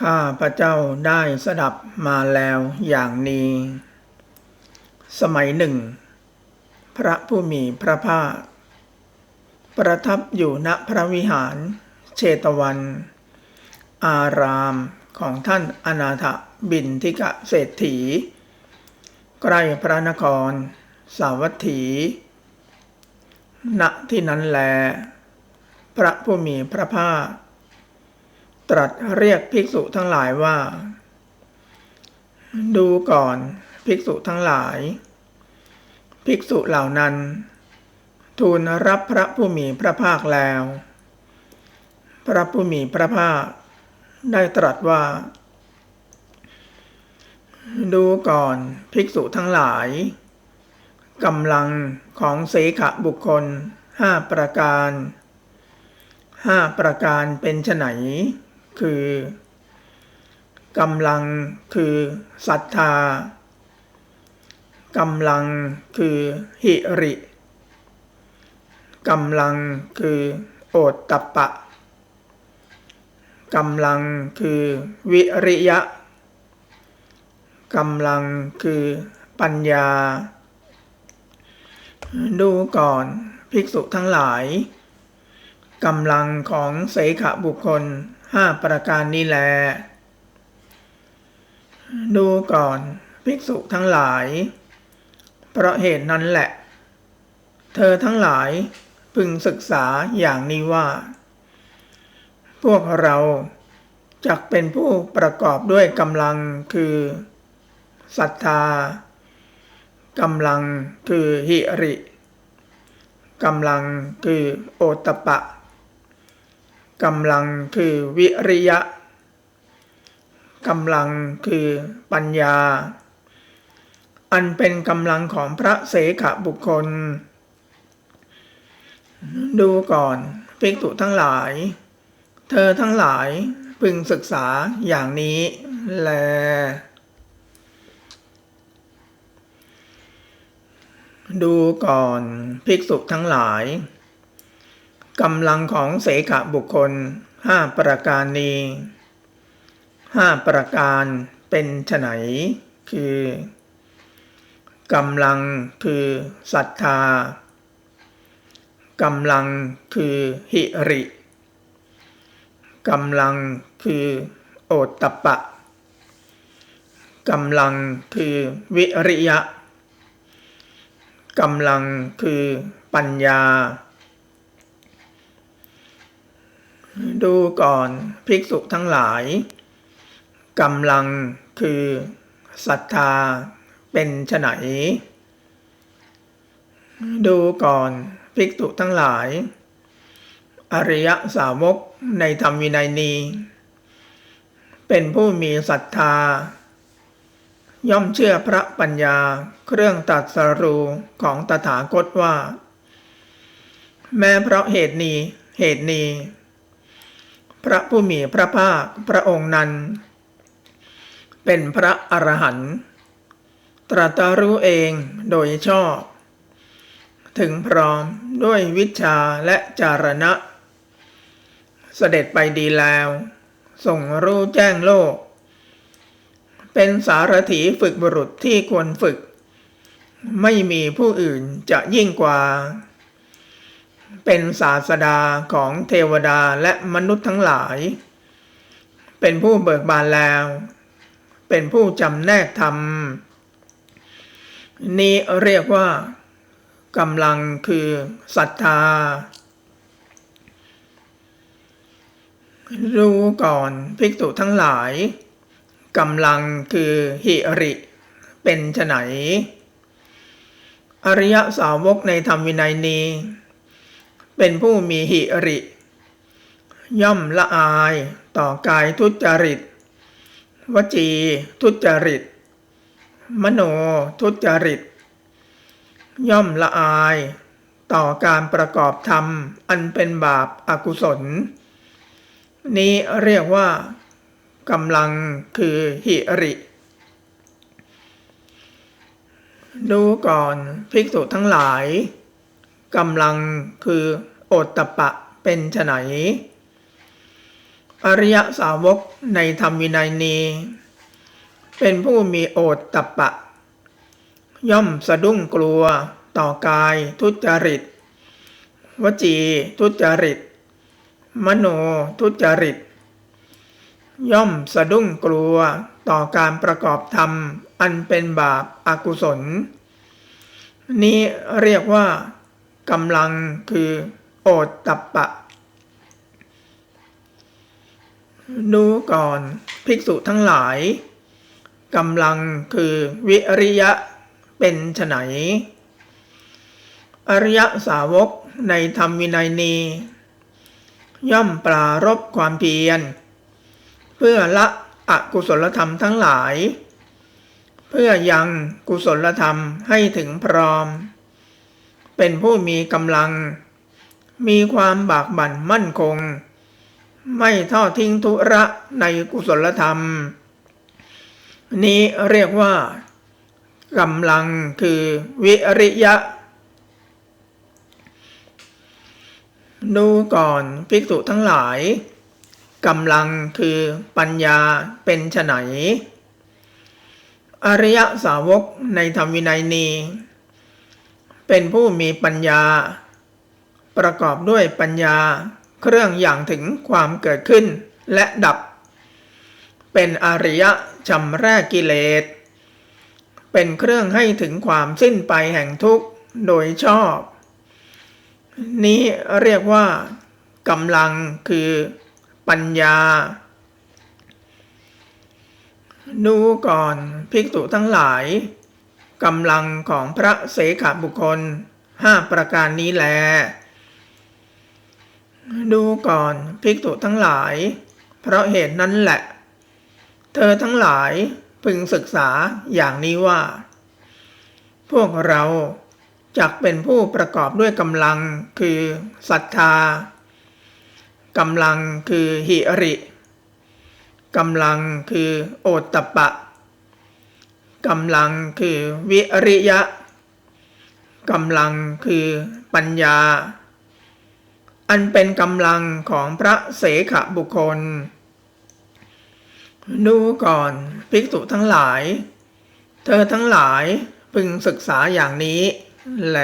ข้าพระเจ้าได้สดับมาแล้วอย่างนี้ สมัยหนึ่ง พระผู้มีพระภาค ประทับอยู่ณพระวิหารเชตวัน อารามของท่านอนาถบินทิกะเศรษฐี ใกล้พระนคร สาวัตถี ณที่นั้นแล พระผู้มีพระภาค ตรัสเรียกภิกษุทั้งหลายว่า ดูก่อนภิกษุทั้งหลาย ภิกษุเหล่านั้น ทูลรับพระผู้มีพระภาคแล้ว พระผู้มีพระภาค ได้ตรัสว่า ดูก่อนภิกษุทั้งหลายกำลังของเสขบุคคลห้าประการห้าประการเป็นไฉน คือกำลังคือศรัทธากำลังคือหิริกำลังคือโอตตปปะกำลังคือวิริยะกำลังคือปัญญา ดูก่อนภิกษุทั้งหลายกำลังของเสขบุคคล ห้าประการนี้แล ดูก่อนภิกษุทั้งหลาย เพราะเหตุนั้นแหละ เธอทั้งหลายพึงศึกษาอย่างนี้ว่า พวกเราจักเป็นผู้ประกอบด้วยกำลังคือศรัทธากำลังคือหิริกำลังคือโอตตปะ กำลังคือวิริยะกำลังคือปัญญา อันเป็นกำลังของพระเสขบุคคล ดูก่อนภิกษุทั้งหลาย เธอทั้งหลายพึงศึกษาอย่างนี้แล ดูก่อนภิกษุทั้งหลาย กำลังของเสขบุคคลห้าประการนี้ห้าประการเป็นไฉนคือกำลังคือศรัทธากำลังคือหิริกำลังคือโอตตปปะกำลังคือวิริยะกำลังคือปัญญา ดูก่อนภิกษุทั้งหลายกำลังคือศรัทธาเป็นไฉนดูก่อนภิกษุทั้งหลาย อริยสาวกในธรรมวินัยนี้ เป็นผู้มีศรัทธา ย่อมเชื่อพระปัญญาเครื่องตัดสรูของตถาคตว่า แม้เพราะเหตุนี้เหตุนี้ พระผู้มีพระภาคพระองค์นั้น เป็นพระอรหันต์ตรัสรู้เองโดยชอบ ถึงพร้อมด้วยวิชาและจารณะ เสด็จไปดีแล้ว ส่งรู้แจ้งโลก เป็นสารถีฝึกบุรุษที่ควรฝึก ไม่มีผู้อื่นจะยิ่งกว่า เป็นศาสดาของเทวดาและมนุษย์ทั้งหลาย เป็นผู้เบิกบานแล้ว เป็นผู้จำแนกธรรม นี้เรียกว่ากำลังคือศรัทธา รู้ก่อนภิกษุทั้งหลายกำลังคือหิริ เป็นไฉนอริยสาวกในธรรมวินัยนี้ เป็นผู้มีหิริ ย่อมละอายต่อกายทุจริต วจีทุจริต มโนทุจริต ย่อมละอายต่อการประกอบธรรมอันเป็นบาปอากุศล นี้เรียกว่ากำลังคือหิริ ดูก่อนภิกษุทั้งหลาย กำลังคือโอตตปปะเป็นไฉนอริยสาวกในธรรมวินัยนี้ เป็นผู้มีโอตตัปปะ ย่อมสะดุ้งกลัวต่อกายทุจริต วจีทุจริต มโนทุจริต ย่อมสะดุ้งกลัวต่อการประกอบธรรมอันเป็นบาปอากุศล นี้เรียกว่า กำลังคือโอตตัปปะ ดูก่อนภิกษุทั้งหลายกำลังคือวิริยะเป็นไฉนอริยสาวกในธรรมวินัยนีย่อมปรารบความเพียร เพื่อละอกุศลธรรมทั้งหลาย เพื่อยังกุศลธรรมให้ถึงพร้อม เป็นผู้มีกำลัง มีความบากบั่นมั่นคง ไม่ทอดทิ้งธุระในกุศลธรรม นี้เรียกว่ากำลังคือวิริยะ ดูก่อนภิกษุทั้งหลายกำลังคือปัญญาเป็นไฉนอริยสาวกในธรรมวินัยนี้ เป็นผู้มีปัญญา ประกอบด้วยปัญญา เครื่องอย่างถึงความเกิดขึ้นและดับ เป็นอริยะชำแรกกิเลส เป็นเครื่องให้ถึงความสิ้นไปแห่งทุกข์โดยชอบ นี้เรียกว่ากำลังคือปัญญา ดูก่อนภิกษุทั้งหลาย กำลังของพระเสขบุคคลห้าประการนี้แล ดูก่อนภิกษุทั้งหลาย เพราะเหตุนั้นแหละ เธอทั้งหลายพึงศึกษาอย่างนี้ว่า พวกเราจักเป็นผู้ประกอบด้วยกำลังคือศรัทธากำลังคือหิริกำลังคือโอตตปปะ กำลังคือวิริยะกำลังคือปัญญา อันเป็นกำลังของพระเสขบุคคล ดูก่อนภิกษุทั้งหลาย เธอทั้งหลายพึงศึกษาอย่างนี้แล